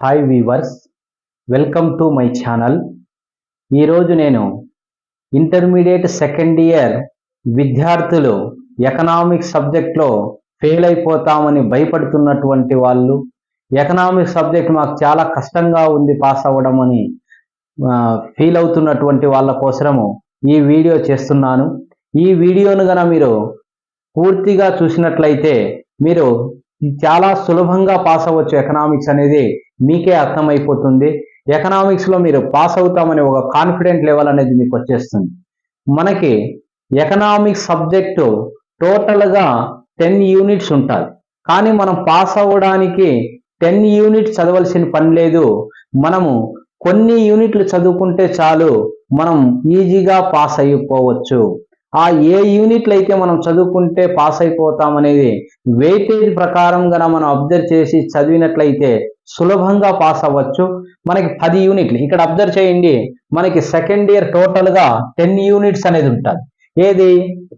Hi viewers welcome to my channel ఈరోజు నేను intermediate second year విద్యార్థులు ఎకనామిక్స్ సబ్జెక్ట్లో ఫెయిల్ అయిపోతామని భయపడుతున్నటువంటి వాళ్ళు ఎకనామిక్స్ సబ్జెక్ట్ మాకు చాలా కష్టంగా ఉంది పాస్ అవ్వడం అని ఫీల్ అవుతున్నటువంటి వాళ్ళ కోసము ఈ వీడియో చేస్తున్నాను. ఈ వీడియోను గన మీరు పూర్తిగా చూసినట్లయితే మీరు చాలా సులభంగా పాస్ అవ్వచ్చు ఎకనామిక్స్ అనేది. మీకే అర్థమైపోతుంది. ఎకనామిక్స్లో మీరు పాస్ అవుతామనే ఒక కాన్ఫిడెంట్ లెవెల్ అనేది మీకు వచ్చేస్తుంది. మనకి ఎకనామిక్స్ సబ్జెక్టు టోటల్గా టెన్ యూనిట్స్ ఉంటాయి. కానీ మనం పాస్ అవ్వడానికి టెన్ యూనిట్స్ చదవలసిన పని లేదు. మనము కొన్ని యూనిట్లు చదువుకుంటే చాలు మనం ఈజీగా పాస్ అయిపోవచ్చు. ఆ ఏ యూనిట్లు అయితే మనం చదువుకుంటే పాస్ అయిపోతాం అనేది వెయిటేజ్ ప్రకారం గన మనం అబ్జర్వ్ చేసి చదివినట్లయితే సులభంగా పాస్ అవ్వచ్చు. మనకి పది యూనిట్లు ఇక్కడ అబ్జర్వ్ చేయండి. మనకి సెకండ్ ఇయర్ టోటల్గా టెన్ యూనిట్స్ అనేది ఉంటుంది. ఏది?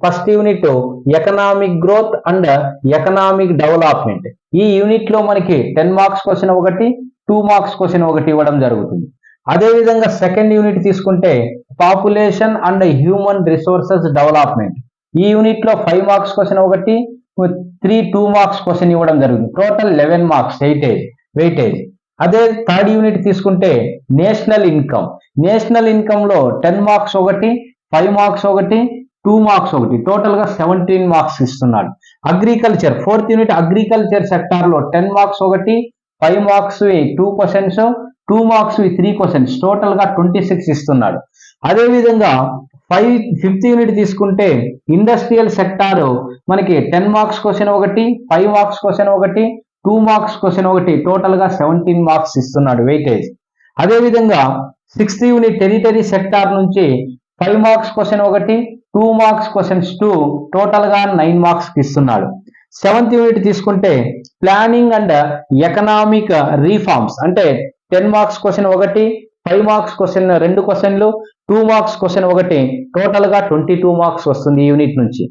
First unit economic growth and economic development ఈ యూనిట్లో మనకి టెన్ మార్క్స్ క్వశ్చన్ ఒకటి టూ మార్క్స్ క్వశ్చన్ ఒకటి ఇవ్వడం జరుగుతుంది. అదేవిధంగా సెకండ్ యూనిట్ తీసుకుంటే population and human resources development ఈ యూనిట్లో ఫైవ్ మార్క్స్ క్వశ్చన్ ఒకటి త్రీ టూ మార్క్స్ క్వశ్చన్ ఇవ్వడం జరుగుతుంది. Total eleven marks weightage weightage అదే థర్డ్ యూనిట్ తీసుకుంటే నేషనల్ ఇన్కమ్ నేషనల్ ఇన్కమ్లో టెన్ మార్క్స్ ఒకటి ఫైవ్ మార్క్స్ ఒకటి టూ మార్క్స్ ఒకటి. టోటల్గా సెవెంటీన్ మార్క్స్ ఇస్తున్నాడు. అగ్రికల్చర్ ఫోర్త్ యూనిట్ అగ్రికల్చర్ సెక్టార్లో టెన్ మార్క్స్ ఒకటి five marks two questions two marks three questions టోటల్గా ట్వంటీ సిక్స్ ఇస్తున్నాడు అదేవిధంగా ఫైవ్ ఫిఫ్త్ యూనిట్ తీసుకుంటే ఇండస్ట్రియల్ సెక్టార్ మనకి టెన్ మార్క్స్ క్వశ్చన్ ఒకటి ఫైవ్ మార్క్స్ క్వశ్చన్ ఒకటి టూ మార్క్స్ క్వశ్చన్ ఒకటి. టోటల్గా సెవెంటీన్ మార్క్స్ ఇస్తున్నాడు వెయిటేజ్ అదేవిధంగా సిక్స్త్ యూనిట్ టెరిటరీ సెక్టార్ నుంచి ఫైవ్ మార్క్స్ క్వశ్చన్ ఒకటి టూ మార్క్స్ క్వశ్చన్స్ టూ టోటల్గా నైన్ మార్క్స్ ఇస్తున్నాడు. సెవెంత్ యూనిట్ తీసుకుంటే ప్లానింగ్ అండ్ ఎకనామిక్ రీఫార్మ్స్ అంటే టెన్ మార్క్స్ క్వశ్చన్ ఒకటి ఫైవ్ మార్క్స్ క్వశ్చన్ రెండు క్వశ్చన్లు టూ మార్క్స్ క్వశ్చన్ ఒకటి. టోటల్గా ట్వంటీ టూ మార్క్స్ వస్తుంది యూనిట్ నుంచి.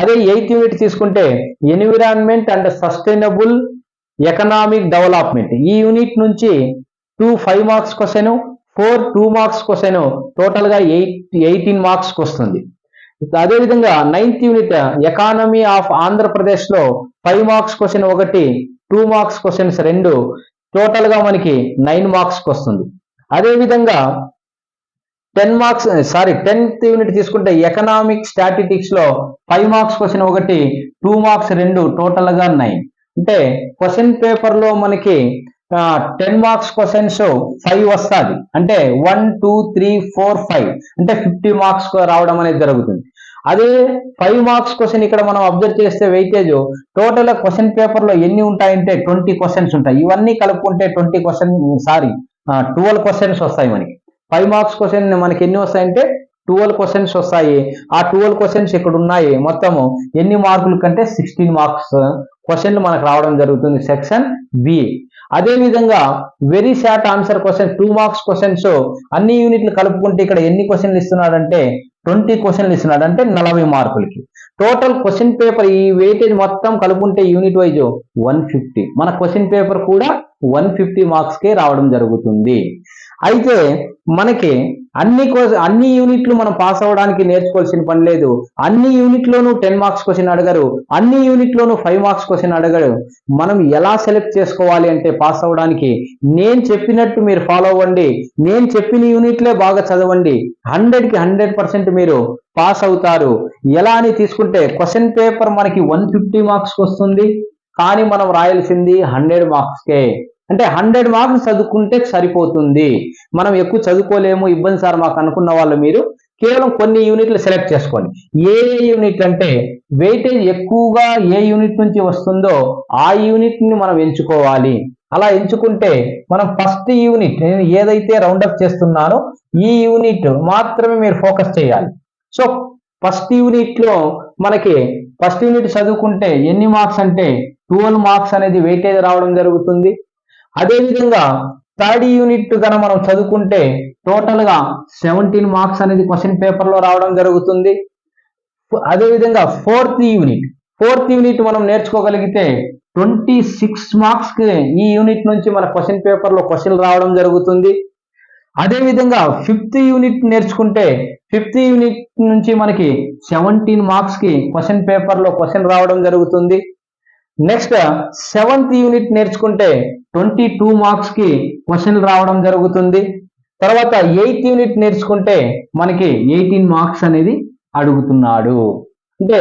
అదే ఎయిత్ యూనిట్ తీసుకుంటే environment and sustainable economic development. ఈ యూనిట్ నుంచి two five marks question four two marks question టోటల్గా ఎయిట్ ఎయిటీన్ మార్క్స్ వస్తుంది. అదేవిధంగా నైన్త్ యూనిట్ ఎకానమీ ఆఫ్ ఆంధ్రప్రదేశ్లో ఫైవ్ మార్క్స్ క్వశ్చన్ ఒకటి టూ మార్క్స్ క్వశ్చన్స్ రెండు టోటల్గా మనకి నైన్ మార్క్స్ వస్తుంది. అదేవిధంగా ten marks sorry tenth unit తీసుకుంటే ఎకనామిక్ స్టాటిటిక్స్లో ఫైవ్ మార్క్స్ క్వశ్చన్ ఒకటి టూ మార్క్స్ రెండు టోటల్గా నైన్. అంటే క్వశ్చన్ పేపర్లో మనకి టెన్ మార్క్స్ క్వశ్చన్స్ ఫైవ్ వస్తుంది. అంటే one two three four five. అంటే ఫిఫ్టీ మార్క్స్ రావడం అనేది జరుగుతుంది. అదే ఫైవ్ మార్క్స్ క్వశ్చన్ ఇక్కడ మనం అబ్జర్వ్ చేస్తే వెయిటేజ్ టోటల్ క్వశ్చన్ పేపర్లో ఎన్ని ఉంటాయంటే ట్వంటీ క్వశ్చన్స్ ఉంటాయి. ఇవన్నీ కలుపుకుంటే twenty question sorry twelve questions వస్తాయి మనకి. ఫైవ్ మార్క్స్ క్వశ్చన్ మనకి ఎన్ని వస్తాయంటే ట్వెల్వ్ క్వశ్చన్స్ వస్తాయి. ఆ ట్వెల్వ్ క్వశ్చన్స్ ఇక్కడ ఉన్నాయి. మొత్తము ఎన్ని మార్కుల కంటే సిక్స్టీన్ మార్క్స్ క్వశ్చన్లు మనకు రావడం జరుగుతుంది. సెక్షన్ బి అదే విధంగా very short answer question two marks questions అన్ని యూనిట్లు కలుపుకుంటే ఇక్కడ ఎన్ని క్వశ్చన్లు ఇస్తున్నాడంటే ట్వంటీ క్వశ్చన్లు ఇస్తున్నాడు అంటే నలభై మార్కులకి. టోటల్ క్వశ్చన్ పేపర్ ఈ వెయిటేజ్ మొత్తం కలుపుకుంటే యూనిట్ వైజ్ వన్ ఫిఫ్టీ మన క్వశ్చన్ పేపర్ కూడా వన్ ఫిఫ్టీ మార్క్స్కే రావడం జరుగుతుంది. అయితే మనకి అన్ని అన్ని యూనిట్లు మనం పాస్ అవ్వడానికి నేర్చుకోవాల్సిన పని లేదు. అన్ని యూనిట్లోనూ టెన్ మార్క్స్ క్వశ్చన్ అడగరు. అన్ని యూనిట్లోనూ ఫైవ్ మార్క్స్ క్వశ్చన్ అడగరు. మనం ఎలా సెలెక్ట్ చేసుకోవాలి అంటే పాస్ అవ్వడానికి నేను చెప్పినట్టు మీరు ఫాలో అవ్వండి. నేను చెప్పిన యూనిట్లే బాగా చదవండి. హండ్రెడ్కి హండ్రెడ్ పర్సెంట్ మీరు పాస్ అవుతారు. ఎలా అని తీసుకుంటే క్వశ్చన్ పేపర్ మనకి వన్ ఫిఫ్టీ మార్క్స్కి వస్తుంది. కానీ మనం రాయాల్సింది హండ్రెడ్ మార్క్స్కే అంటే హండ్రెడ్ మార్క్స్ చదువుకుంటే సరిపోతుంది. మనం ఎక్కువ చదువుకోలేము ఇబ్బంది సార్ మాకు అనుకున్న వాళ్ళు మీరు. కేవలం కొన్ని యూనిట్లు సెలెక్ట్ చేసుకోండి. ఏ ఏ యూనిట్ అంటే వెయిటేజ్ ఎక్కువగా ఏ యూనిట్ నుంచి వస్తుందో ఆ యూనిట్ని మనం ఎంచుకోవాలి. అలా ఎంచుకుంటే మనం ఫస్ట్ యూనిట్ నేను ఏదైతే రౌండప్ చేస్తున్నానో ఈ యూనిట్ మాత్రమే మీరు ఫోకస్ చేయాలి. సో ఫస్ట్ యూనిట్లో మనకి ఫస్ట్ యూనిట్ చదువుకుంటే ఎన్ని మార్క్స్ అంటే ట్వెల్వ్ మార్క్స్ అనేది వెయిటేజ్ రావడం జరుగుతుంది. అదేవిధంగా థర్డ్ యూనిట్ కన మనం చదువుకుంటే టోటల్గా సెవెంటీన్ మార్క్స్ అనేది క్వశ్చన్ పేపర్లో రావడం జరుగుతుంది. అదేవిధంగా ఫోర్త్ యూనిట్ ఫోర్త్ యూనిట్ మనం నేర్చుకోగలిగితే ట్వంటీ సిక్స్ మార్క్స్కి ఈ యూనిట్ నుంచి మన క్వశ్చన్ పేపర్లో క్వశ్చన్ రావడం జరుగుతుంది. అదేవిధంగా ఫిఫ్త్ యూనిట్ నేర్చుకుంటే ఫిఫ్త్ యూనిట్ నుంచి మనకి సెవెంటీన్ మార్క్స్కి క్వశ్చన్ పేపర్లో క్వశ్చన్ రావడం జరుగుతుంది. నెక్స్ట్ సెవెంత్ యూనిట్ నేర్చుకుంటే ట్వంటీ టూ మార్క్స్కి క్వశ్చన్ రావడం జరుగుతుంది. తర్వాత ఎయిత్ యూనిట్ నేర్చుకుంటే మనకి ఎయిటీన్ మార్క్స్ అనేది అడుగుతున్నాడు. అంటే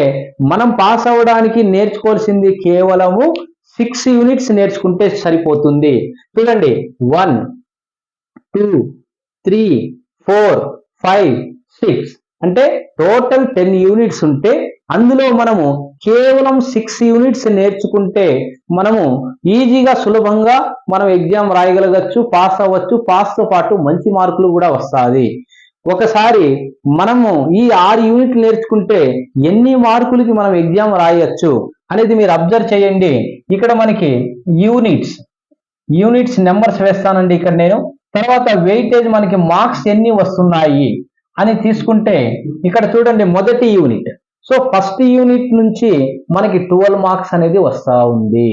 మనం పాస్ అవ్వడానికి నేర్చుకోవాల్సింది కేవలము సిక్స్ యూనిట్స్ నేర్చుకుంటే సరిపోతుంది. చూడండి one two three four five six అంటే టోటల్ టెన్ యూనిట్స్ ఉంటే అందులో మనము కేవలం సిక్స్ యూనిట్స్ నేర్చుకుంటే మనము ఈజీగా సులభంగా మనం ఎగ్జామ్ రాయగలగచ్చు పాస్ అవ్వచ్చు. పాస్తో పాటు మంచి మార్కులు కూడా వస్తుంది ఒకసారి మనము ఈ ఆరు యూనిట్లు నేర్చుకుంటే ఎన్ని మార్కులకి మనం ఎగ్జామ్ రాయొచ్చు అనేది మీరు అబ్జర్వ్ చేయండి. ఇక్కడ మనకి యూనిట్స్ యూనిట్స్ నెంబర్స్ వేస్తానండి ఇక్కడ నేను. తర్వాత వెయిటేజ్ మనకి మార్క్స్ ఎన్ని వస్తున్నాయి అని తీసుకుంటే ఇక్కడ చూడండి మొదటి యూనిట్ సో ఫస్ట్ యూనిట్ నుంచి మనకి ట్వెల్వ్ మార్క్స్ అనేది వస్తా ఉంది.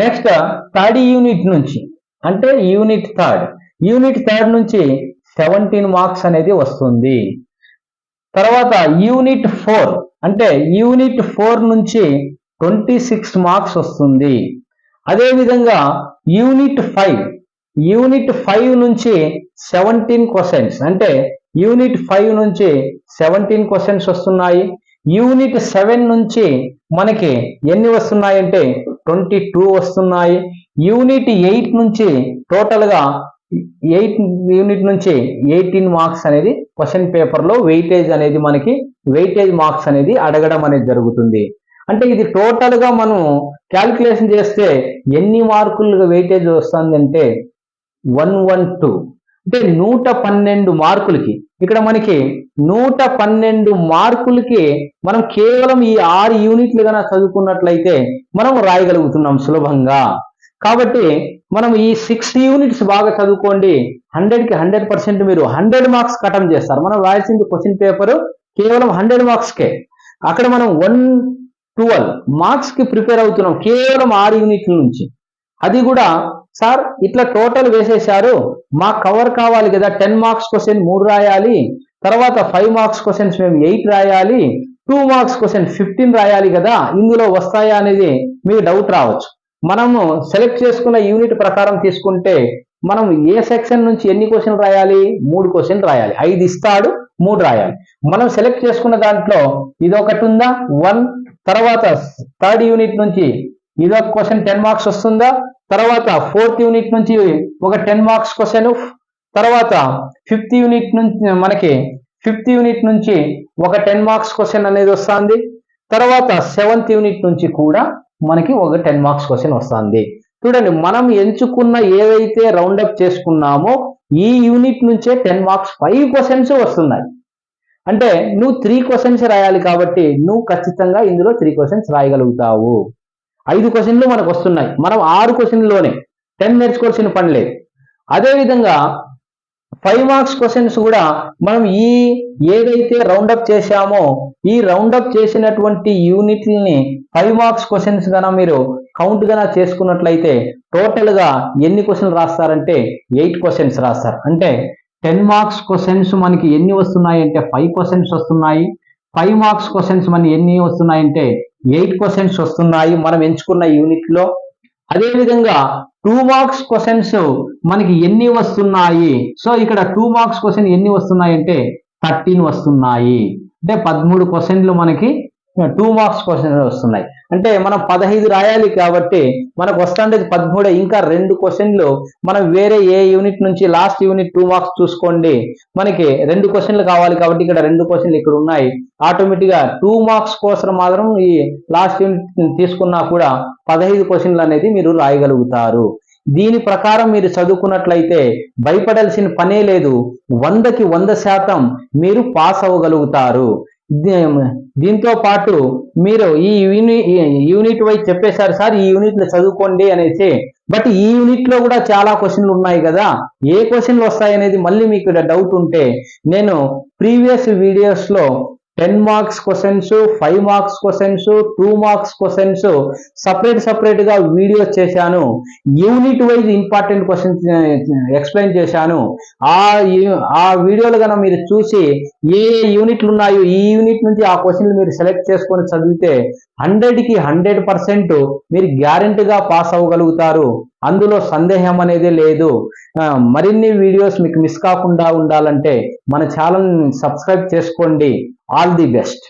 నెక్స్ట్ థర్డ్ యూనిట్ నుంచి అంటే యూనిట్ థర్డ్ యూనిట్ థర్డ్ నుంచి సెవెంటీన్ మార్క్స్ అనేది వస్తుంది. తర్వాత యూనిట్ ఫోర్ అంటే యూనిట్ ఫోర్ నుంచి ట్వంటీ సిక్స్ మార్క్స్ వస్తుంది అదేవిధంగా యూనిట్ ఫైవ్ యూనిట్ ఫైవ్ నుంచి సెవెంటీన్ క్వశ్చన్స్ అంటే యూనిట్ ఫైవ్ నుంచి సెవెంటీన్ క్వశ్చన్స్ వస్తున్నాయి. యూనిట్ సెవెన్ నుంచి మనకి ఎన్ని వస్తున్నాయంటే ట్వంటీ టూ వస్తున్నాయి. యూనిట్ ఎయిట్ నుంచి టోటల్గా ఎయిట్ యూనిట్ నుంచి ఎయిటీన్ మార్క్స్ అనేది క్వశ్చన్ పేపర్లో వెయిటేజ్ అనేది మనకి వెయిటేజ్ మార్క్స్ అనేది అడగడం అనేది జరుగుతుంది. అంటే ఇది టోటల్గా మనం క్యాల్కులేషన్ చేస్తే ఎన్ని మార్కులు వెయిటేజ్ వస్తుంది అంటే వన్ వన్ టూ. అంటే నూట పన్నెండు మార్కులకి. ఇక్కడ మనకి నూట పన్నెండు మార్కులకి మనం కేవలం ఈ ఆరు యూనిట్లు కనుక చదువుకున్నట్లయితే మనం రాయగలుగుతున్నాం సులభంగా. కాబట్టి మనం ఈ సిక్స్ యూనిట్స్ బాగా చదువుకోండి. హండ్రెడ్కి హండ్రెడ్ పర్సెంట్ మీరు హండ్రెడ్ మార్క్స్ కటన్ చేస్తారు. మనం రాయాల్సింది క్వశ్చన్ పేపర్ కేవలం హండ్రెడ్ మార్క్స్కే. అక్కడ మనం వన్ ట్వెల్వ్ మార్క్స్కి ప్రిపేర్ అవుతున్నాం కేవలం ఆరు యూనిట్ల నుంచి. అది కూడా సార్ ఇట్లా టోటల్ వేసేశారు మా కవర్ కావాలి కదా టెన్ మార్క్స్ క్వశ్చన్ మూడు రాయాలి తర్వాత ఫైవ్ మార్క్స్ క్వశ్చన్స్ మేము ఎయిట్ రాయాలి టూ మార్క్స్ క్వశ్చన్ ఫిఫ్టీన్ రాయాలి కదా ఇందులో వస్తాయా అనేది మీకు డౌట్ రావచ్చు. మనము సెలెక్ట్ చేసుకున్న యూనిట్ ప్రకారం తీసుకుంటే మనం ఏ సెక్షన్ నుంచి ఎన్ని క్వశ్చన్లు రాయాలి? మూడు క్వశ్చన్ రాయాలి. ఐదు ఇస్తాడు మూడు రాయాలి. మనం సెలెక్ట్ చేసుకున్న దాంట్లో ఇది ఒకటి ఉందా? వన్. తర్వాత థర్డ్ యూనిట్ నుంచి ఇదొక క్వశ్చన్ టెన్ మార్క్స్ వస్తుందా? తర్వాత ఫోర్త్ యూనిట్ నుంచి ఒక టెన్ మార్క్స్ క్వశ్చన్ తర్వాత ఫిఫ్త్ యూనిట్ నుంచి మనకి ఫిఫ్త్ యూనిట్ నుంచి ఒక టెన్ మార్క్స్ క్వశ్చన్ అనేది వస్తుంది. తర్వాత సెవెంత్ యూనిట్ నుంచి కూడా మనకి ఒక టెన్ మార్క్స్ క్వశ్చన్ వస్తుంది. చూడండి మనం ఎంచుకున్న ఏవైతే రౌండప్ చేసుకున్నామో ఈ యూనిట్ నుంచే టెన్ మార్క్స్ ఫైవ్ క్వశ్చన్స్ వస్తున్నాయి. అంటే నువ్వు త్రీ క్వశ్చన్స్ రాయాలి కాబట్టి నువ్వు ఖచ్చితంగా ఇందులో త్రీ క్వశ్చన్స్ రాయగలుగుతావు. ఐదు క్వశ్చన్లు మనకు వస్తున్నాయి. మనం ఆరు క్వశ్చన్లోనే టెన్ నేర్చుకోవాల్సిన పని లేదు. అదేవిధంగా ఫైవ్ మార్క్స్ క్వశ్చన్స్ కూడా మనం ఈ ఏదైతే రౌండప్ చేశామో ఈ రౌండప్ చేసినటువంటి యూనిట్లని ఫైవ్ మార్క్స్ క్వశ్చన్స్ గన మీరు కౌంట్ గన చేసుకున్నట్లయితే టోటల్గా ఎన్ని క్వశ్చన్లు రాస్తారంటే ఎయిట్ క్వశ్చన్స్ రాస్తారు. అంటే టెన్ మార్క్స్ క్వశ్చన్స్ మనకి ఎన్ని వస్తున్నాయి అంటే ఫైవ్ క్వశ్చన్స్ వస్తున్నాయి. ఫైవ్ మార్క్స్ క్వశ్చన్స్ మనకి ఎన్ని వస్తున్నాయంటే ఎయిట్ క్వశ్చన్స్ వస్తున్నాయి. మనం ఎంచుకున్న యూనిట్లో టూ మార్క్స్ క్వశ్చన్స్ మనకి ఎన్ని వస్తున్నాయి? సో ఇక్కడ టూ మార్క్స్ క్వశ్చన్ ఎన్ని వస్తున్నాయి అంటే థర్టీన్ వస్తున్నాయి. అంటే పదమూడు క్వశ్చన్లు మనకి టూ మార్క్స్ క్వశ్చన్ వస్తున్నాయి. అంటే మనం పదహైదు రాయాలి కాబట్టి మనకు వస్తుండేది పదమూడే ఇంకా రెండు క్వశ్చన్లు మనం వేరే ఏ యూనిట్ నుంచి లాస్ట్ యూనిట్ టూ మార్క్స్ చూసుకోండి. మనకి రెండు క్వశ్చన్లు కావాలి కాబట్టి ఇక్కడ రెండు క్వశ్చన్లు ఇక్కడ ఉన్నాయి. ఆటోమేటిక్గా టూ మార్క్స్ కోసం మాత్రం ఈ లాస్ట్ యూనిట్ తీసుకున్నా కూడా పదహైదు క్వశ్చన్లు అనేది మీరు రాయగలుగుతారు. దీని ప్రకారం మీరు చదువుకున్నట్లయితే భయపడాల్సిన పనే లేదు. వందకి వంద శాతం మీరు పాస్ అవ్వగలుగుతారు. దీంతో పాటు మీరు ఈ యూనిట్ యూనిట్ వైజ్ చెప్పేశారు సార్ ఈ యూనిట్లో చదువుకోండి అనేసి. బట్ ఈ యూనిట్లో కూడా చాలా క్వశ్చన్లు ఉన్నాయి కదా. ఏ క్వశ్చన్లు వస్తాయి అనేది మళ్ళీ మీకు డౌట్ ఉంటే నేను ప్రీవియస్ వీడియోస్లో ten marks questions five marks questions two marks questions separate సపరేట్గా వీడియో చేశాను. Unit wise important questions explain చేశాను. ఆ ఆ వీడియోలు కనుక మీరు చూసి ఏ ఏ యూనిట్లు ఉన్నాయో ఈ యూనిట్ నుంచి ఆ క్వశ్చన్లు మీరు సెలెక్ట్ చేసుకొని చదివితే హండ్రెడ్కి హండ్రెడ్ పర్సెంట్ మీరు గ్యారెంటీగా పాస్ అవ్వగలుగుతారు. అందులో సందేహం అనేది లేదు. మరిన్ని వీడియోస్ మీకు మిస్ కాకుండా ఉండాలంటే మన ఛానల్ని సబ్స్క్రైబ్ చేసుకోండి. All the best.